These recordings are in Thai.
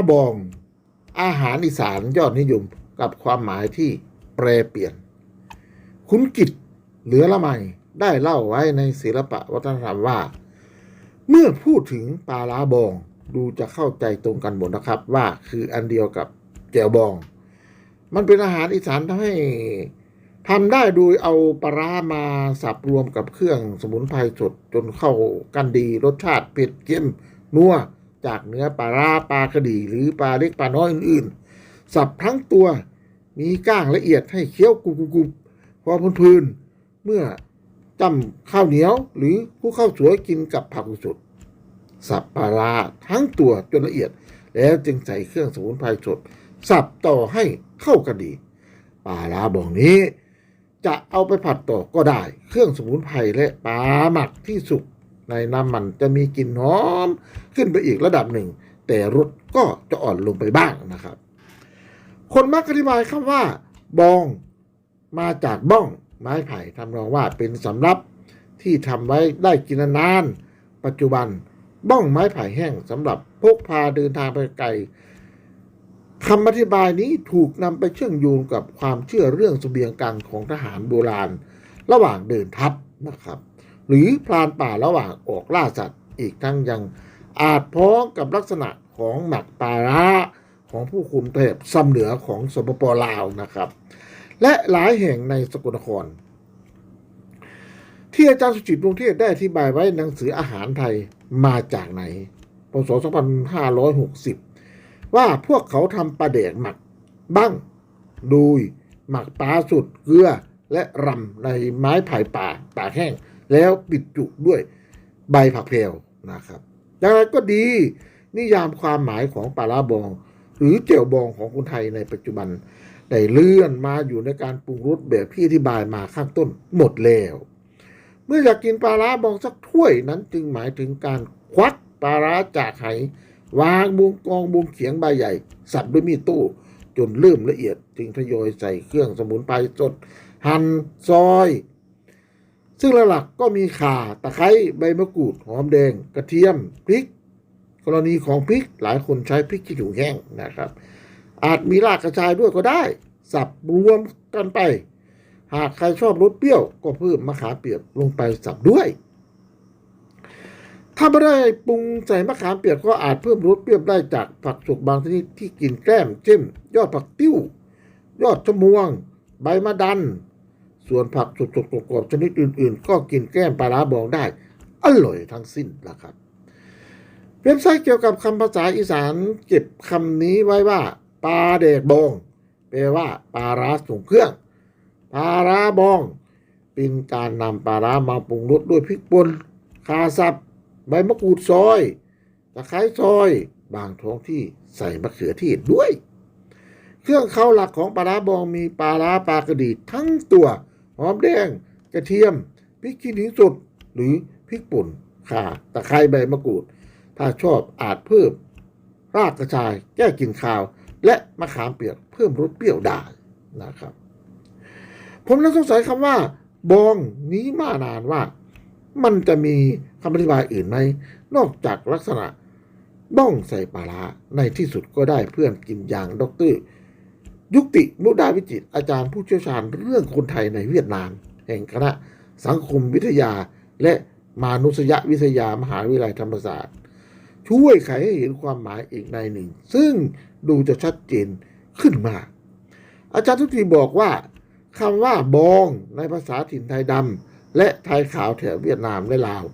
าบอง อาหารอีสานยอดนิยมกับความหมายที่แปรเปลี่ยน คุณกิจเหลือละไมได้เล่าไว้ในศิลปะวัฒนธรรมว่า เมื่อพูดถึงปลาล้าบองดูจะเข้าใจตรงกันหมดนะครับ ว่าคืออันเดียวกับแจวบอง มันเป็นอาหารอีสานทำให้ทำได้โดยเอาปลารามาสับรวมกับเครื่องสมุนไพรสดจนเข้ากันดีรสชาติเผ็ดเค็มนัว จากเนื้อปลาราปลากระดีหรือปลาเล็กปลาน้อยอื่นๆ สับทั้งตัวมีก้างละเอียดให้เคี้ยวกรุบๆพอพื้นเมื่อจำข้าวเหนียวหรือผู้ข้าวสวยกินกับผักสดสับปลาราทั้งตัวจนละเอียด แล้วจึงใส่เครื่องสมุนไพรสดสับต่อให้เข้ากันดีปลาราบองนี้ จะเอาไปผัดต่อก็ได้ เครื่องสมุนไพรและปลาหมักที่สุก ในน้ำมันจะมีกลิ่นหอมขึ้นไปอีกระดับหนึ่ง แต่รสก็จะอ่อนลงไปบ้างนะครับ คนมักอธิบายคำว่า บอง มาจากบ้อง ไม้ไผ่ทำนองว่าเป็นสำรับที่ทำไว้ได้กินนานๆปัจจุบันบ้องไม้ไผ่แห้งสำหรับพกพาเดินทางไปไกลคำอธิบายนี้ถูกนำไปเชื่อมโยงกับความเชื่อเรื่องเสบียงกันของทหารโบราณ ระหว่างเดินทัพนะครับ หรือพรานป่าระหว่างออกล่าสัตว์อีกทั้งยังอาจพ้องกับลักษณะของหมักปาร้าของผู้คุมเทพซ้ำเหนือของสปปลาวนะครับ และหลายแห่งในสกลนคร ที่อาจารย์สุจิตวงเทศได้อธิบายไว้ในหนังสืออาหารไทยมาจากไหนพศ2560 ว่าพวกเขาทำปลาแดกหมัก บ้างโดยหมักปลาสุดเกลือและรำในไม้ไผ่ป่าตากแห้ง แล้วปิดจุด้วยใบผักเพลวนะครับอย่างไรก็ดีนิยามความหมายของปลาลาบอง หรือเจียวบองของคนไทยในปัจจุบันได้เลื่อนมาอยู่ในการปรุงรสแบบที่อธิบายมาข้างต้นหมดแล้ว เมื่ออยากกินปลาร้าบองสักถ้วยนั้นจึงหมายถึงการควักปลาร้าจากไหวางบนกองบนเขียงใบใหญ่ สับด้วยมีดตู้ จนเริ่มละเอียดจึงทยอยใส่เครื่องสมุนไพรสด หั่นซอย ซึ่งหลักๆก็มีข่าตะไคร้ใบมะกรูดหอมแดง กระเทียมพริก กรณีของพริกหลายคนใช้พริกขี้หนูแห้งนะครับ อาจมีรากกระชายด้วยก็ได้ สับรวมกันไป หากใครชอบรสเปรี้ยวก็เพิ่มมะขามเปียกลงไปสับด้วย ถ้าไม่ได้ปรุงใส่มะขามเปียกก็อาจเพิ่มรสเปรี้ยวได้จากผักสุกบางชนิดที่กินแกล้มเช่นยอดผักติ้ว ยอดชะมวง ใบมะดัน ส่วนผักสดๆกรอบๆชนิดอื่น ๆ ก็กินแก้มปลาร้าบองได้ อร่อยทั้งสิ้นละครับ เว็บไซต์เกี่ยวกับคำภาษาอีสานเก็บคำนี้ไว้ว่าปลาเด็กบองแปลว่าปลาร้าส่งเครื่องปลาร้าบอง เป็นการนำปลาร้ามาปรุงรสด้วยพริกป่นข่าสับ ใบมะกรูดซอยตะไคร้ซอย บางท้องที่ใส่มะเขือเทศด้วย เครื่องเข้าหลักของปลาร้าบองมีปลาร้าปลากระดีทั้งตัว หอมแดง กระเทียมพริกขี้หนูสดหรือพริกป่นข่าตะไคร้ใบมะกรูด ถ้าชอบอาจเพิ่ม รากกระชาย แก้กลิ่นคาว และมะขามเปียกเพิ่มรสเปรี้ยวได้นะครับ ผมนั้นสงสัยคำว่า บองนี้มานานว่า มันจะมีคำอธิบายอื่นไหมนอกจากลักษณะบ้องใส่ปลาร้าในที่สุดก็ได้เพื่อนกินอย่างด็อกเตอร์ ยุติมุดาวิจิตอาจารย์ผู้เชี่ยวชาญเรื่องคนไทยในเวียดนาม แห่งคณะสังคมวิทยา และมานุษยวิทยามหาวิทยาลัยธรรมศาสตร์ ช่วยไขให้เห็นความหมายอีกในหนึ่ง ซึ่งดูจะชัดเจนขึ้นมากอาจารย์ทุกทีบอกว่าคำว่าบองในภาษาถิ่นไทยดำและไทยขาวแถวเวียดนามและลาว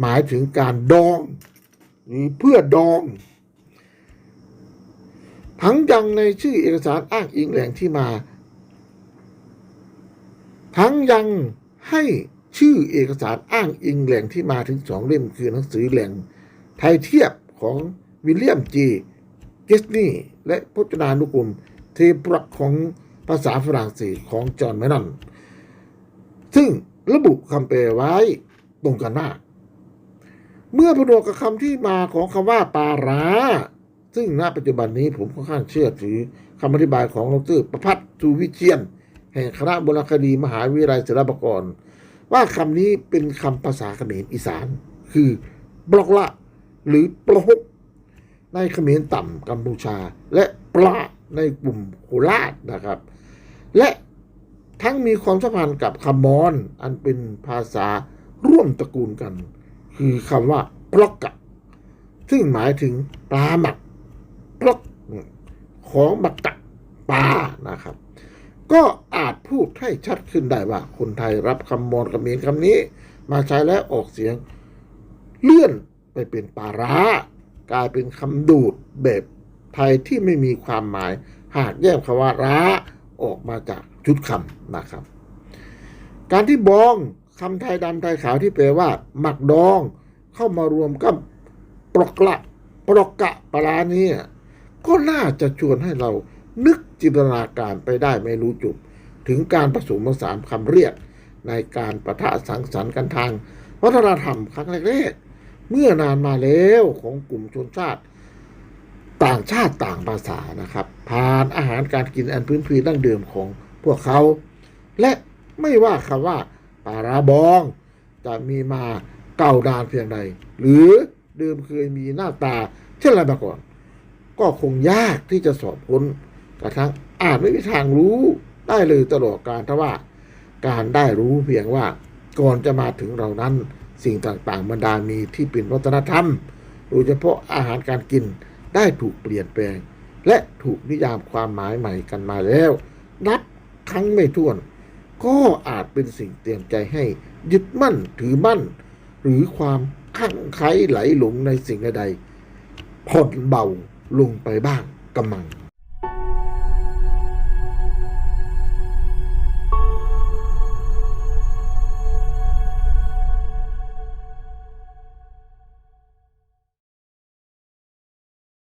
หมายถึงการดองหรือเพื่อดอง ทั้งยังในชื่อเอกสารอ้างอิงแหล่งที่มา ทั้งยังให้ชื่อเอกสารอ้างอิงแหล่งที่มาถึงสองเล่มคือหนังสือแหล่งไทยเทียบของวิลเลียมจีเกสนีและพจนานุกรมเทปรักของภาษาฝรั่งเศสของจอห์นแมนนอนซึ่งระบุคำแปลไว้ตรงกันมาก เมื่อผนวกกับคำที่มาของคำว่าปลาร้า ซึ่งณปัจจุบันนี้ผมค่อนข้างเชื่อถือคำอธิบายของดรประพัฒน์สุวิเชียน แห่งคณะโบราณคดีมหาวิทยาลัยศิลปากร ว่าคำนี้เป็นคำภาษาเขมรอีสาน คือบล็อกละ หรือปลหกในเขมรต่ำกัมพูชา และปลาในกลุ่มโคราชนะครับ และทั้งมีความสัมพันธ์กับคำมอน อันเป็นภาษาร่วมตระกูลกัน คือคำว่าปลอกกะซึ่งหมายถึงปลาหมัก ของหมักกะปานะครับ ก็อาจพูดให้ชัดขึ้นได้ว่า คนไทยรับคำมอนคำเขมรคำนี้ มาใช้แล้วออกเสียงเลื่อนไปเป็นปลาร้ากลายเป็นคำดูดแบบไทยที่ไม่มีความหมาย หากแยกคำว่าร้าออกมาจากชุดคำนะครับ การที่บองคำไทยดำไทยขาวที่แปลว่า หมักดอง เข้ามารวมกับปลอกละปลอกกะปลาเนี่ย ก็น่าจะชวนให้เรานึกจินตนาการไปได้ไม่รู้จุด ถึงการผสมผสานคำเรียก ในการประทะสังสรรค์กันทาง วัฒนธรรมครั้งแรกๆเมื่อนานมาแล้วของกลุ่มชนชาติต่างชาติต่างภาษานะครับ ผ่านอาหารการกินอันพื้นเพดั้งเดิมของพวกเขา และไม่ว่าคำว่าปาราบอง จะมีมาเก่านานเพียงใด หรือเดิมเคยมีหน้าตาเช่นไรมาก่อน ก็คงยากที่จะสอบพ้นกระทั่งอาจไม่มีทางรู้ได้เลยตลอดการทว่า การได้รู้เพียงว่าก่อนจะมาถึงเรานั้น สิ่งต่างๆบรรดามีที่เป็นวัฒนธรรม โดยเฉพาะอาหารการกินได้ถูกเปลี่ยนแปลง และถูกนิยามความหมายใหม่กันมาแล้ว นับครั้งไม่ถ้วน ก็อาจเป็นสิ่งเตือนใจให้ยึดมั่นถือมั่น หรือความคลั่งไคล้ไหลหลงในสิ่งใดๆผ่อนเบา ลงไปบ้างกำมัง